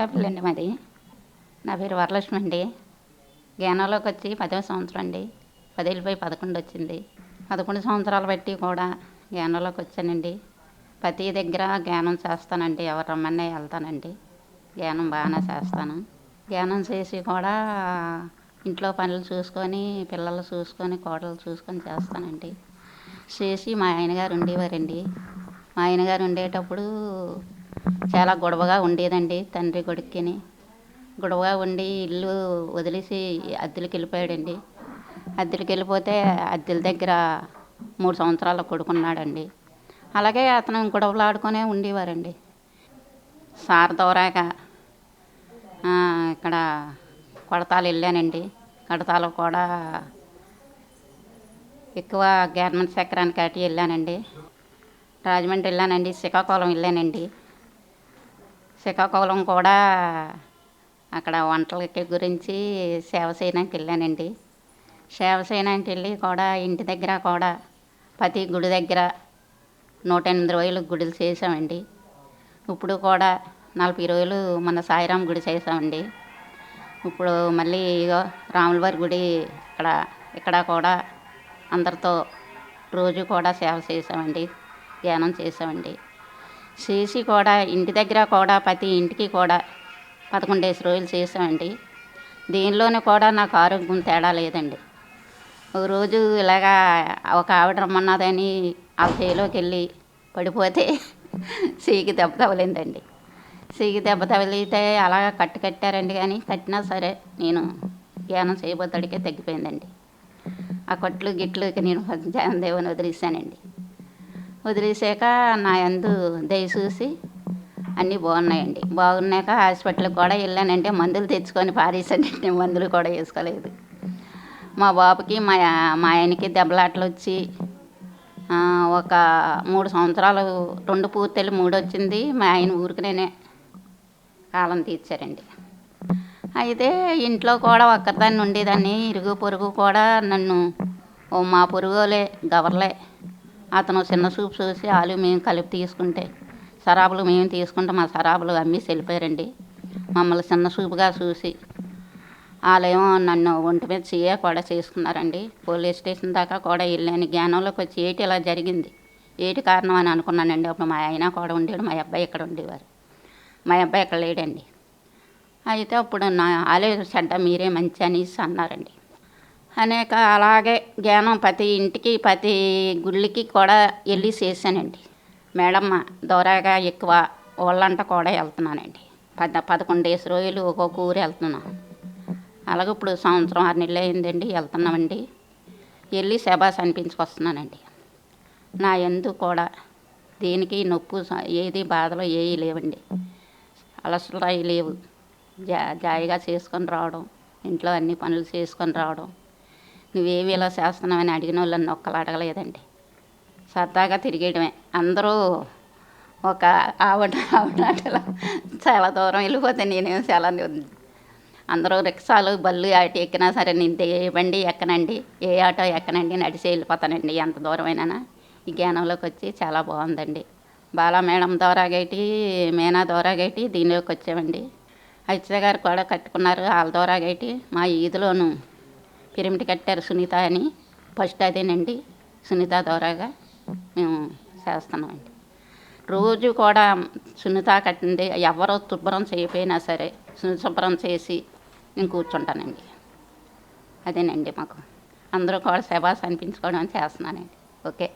అండి మాది. నా పేరు వరలక్ష్మి అండి. జ్ఞానంలోకి వచ్చి పదవ సంవత్సరం అండి. పదేళ్ళపై పదకొండు వచ్చింది. పదకొండు సంవత్సరాలు బట్టి కూడా జ్ఞానంలోకి వచ్చానండి. ప్రతి దగ్గర జ్ఞానం చేస్తానండి. ఎవరు రమ్మన్నా వెళ్తానండి. జ్ఞానం బాగానే చేస్తాను. జ్ఞానం చేసి కూడా ఇంట్లో పనులు చూసుకొని పిల్లలు చూసుకొని కోడలు చూసుకొని చేస్తానండి. చేసి మా ఆయనగారు ఉండేవారండి. మా ఆయనగారు ఉండేటప్పుడు చాలా గొడవగా ఉండేదండి తండ్రి కొడుక్కిని. గొడవగా ఉండి ఇల్లు వదిలేసి అద్దెలకు వెళ్ళిపోయాడండి అద్దెలకు వెళ్ళిపోతే అద్దెల దగ్గర మూడు సంవత్సరాలు కొడుకున్నాడండి. అలాగే అతను గొడవలు ఆడుకునే ఉండేవారండి. సార్ దోరాక ఇక్కడ కొడతాలు వెళ్ళానండి. కడతాలు కూడా ఎక్కువ గవర్నమెంట్ చక్రానికి అటు వెళ్ళానండి. రాజమండ్రి వెళ్ళానండి శ్రీకాకుళం వెళ్ళానండి. శ్రీకాకుళం కూడా అక్కడ వంటలకి గురించి సేవ చేయడానికి వెళ్ళానండి. సేవ చేయడానికి వెళ్ళి కూడా ఇంటి దగ్గర కూడా ప్రతి గుడి దగ్గర నూట ఎనిమిది రోజులు గుడులు చేసామండి. ఇప్పుడు కూడా నలభై రోజులు మన సాయిరాం గుడి చేసామండి. ఇప్పుడు మళ్ళీ ఇగో రాములవారి గుడి ఇక్కడ ఇక్కడ కూడా అందరితో రోజు కూడా సేవ చేసామండి. ధ్యానం చేసామండి. చేసి కూడా ఇంటి దగ్గర కూడా ప్రతి ఇంటికి కూడా పదకొండేసి రోజులు చేసామండి దీనిలోనే కూడా నాకు ఆరోగ్యం తేడా లేదండి. ఒక రోజు ఇలాగా ఒక ఆవిడ రమ్మన్నదని ఆ చేలోకి వెళ్ళి పడిపోతే సీకి దెబ్బ తగలిందండి. సీకి దెబ్బ తగిలితే అలాగ కట్టు కట్టారండి కానీ కట్టినా సరే నేను ధ్యానం చేయబోతాడికే తగ్గిపోయిందండి. ఆ కట్లు గిట్లు ఇక నేను దేవుని వదిలేసానండి వదిలేసాక నా యందు దయ చూసి అన్నీ బాగున్నాయండి. బాగున్నాక హాస్పిటల్కి కూడా వెళ్ళానంటే మందులు తెచ్చుకొని పారేసానంటే మందులు కూడా వేసుకోలేదు. మా బాబుకి మా మా ఆయనకి దెబ్బలాటలు వచ్చి ఒక మూడు సంవత్సరాలు రెండు పూర్తెళ్ళి మూడు వచ్చింది. మా ఆయన ఊరికినే కాలం తీర్చారండి. అయితే ఇంట్లో కూడా ఒక్కరిదాన్ని ఉండేదాన్ని. ఇరుగు పొరుగు కూడా నన్ను ఓ మా పొరుగులే గవర్లే అతను చిన్న చూపు చూసి ఆలు మేము కలిపి తీసుకుంటే సరాబులు మేము తీసుకుంటే మా సరాబులు అమ్మేసి వెళ్ళిపోయారండి మమ్మల్ని చిన్న సూపుగా చూసి వాళ్ళేమో నన్ను ఒంటి మీద చెయ్య కూడా చేసుకున్నారండి. పోలీస్ స్టేషన్ దాకా కూడా వెళ్ళాను. జ్ఞానంలోకి వచ్చి ఏటి ఇలా జరిగింది? ఏటి కారణం అని అనుకున్నానండి. అప్పుడు మా ఆయన కూడా ఉండేవాడు మా అబ్బాయి ఇక్కడ ఉండేవారు. మా అబ్బాయి ఇక్కడ లేడండి. అయితే అప్పుడు నా ఆలోచన చెడ్డ మీరే మంచి అనేసి అన్నారండి. అనేక అలాగే జ్ఞానం ప్రతి ఇంటికి ప్రతి గుళ్ళకి కూడా వెళ్ళి చేశానండి. మేడమ్మ దూరాగా ఎక్కువ వాళ్ళంట కూడా వెళ్తున్నానండి. పద పదకొండేసి రోజులు ఒక్కొక్క ఊరు వెళ్తున్నాను అలాగే ఇప్పుడు సంవత్సరం ఆరు నెలలు అయిందండి వెళ్తున్నామండి. వెళ్ళి శబాస్ అనిపించుకొస్తున్నానండి. నా ఎందు కూడా దేనికి నొప్పు ఏది బాధలు ఏవి లేవండి. అలసలు లేవు. జా జాయిగా చేసుకొని రావడం ఇంట్లో అన్ని పనులు చేసుకొని రావడం నువ్వేవి ఇలా చేస్తున్నావని అడిగిన వాళ్ళని ఒక్కలు అడగలేదండి. సరదాగా తిరిగేయడమే. అందరూ ఒక ఆవిడ ఆవిడ చాలా దూరం వెళ్ళిపోతే నేనేం చాలా అందరూ రిక్షాలు బళ్ళు ఆటో ఎక్కినా సరే నేను ఏ బండి ఎక్కనండి. ఏ ఆటో ఎక్కనండి నడిచి వెళ్ళిపోతానండి. ఎంత దూరమైనా ఈ జ్ఞానంలోకి వచ్చి చాలా బాగుందండి. బాలా మేడం ద్వారా గైటి మీనా ద్వారా గైటి దీనిలోకి వచ్చామండి. అచ్చిత గారు కూడా కట్టుకున్నారు. వాళ్ళ ద్వారా గైటి మా ఈదులోను పిరమిడ్ కట్టారు సునీత అని. ఫస్ట్ అదేనండి. సునీత ద్వారాగా మేము చేస్తున్నామండి. రోజు కూడా సున్నిత కట్టింది ఎవరో శుభ్రం చేయకపోయినా సరే శుభ్రం చేసి నేను కూర్చుంటానండి. అదేనండి మాకు. అందరూ కూడా శబాస్ అనిపించుకోవడం చేస్తున్నానండి. ఓకే.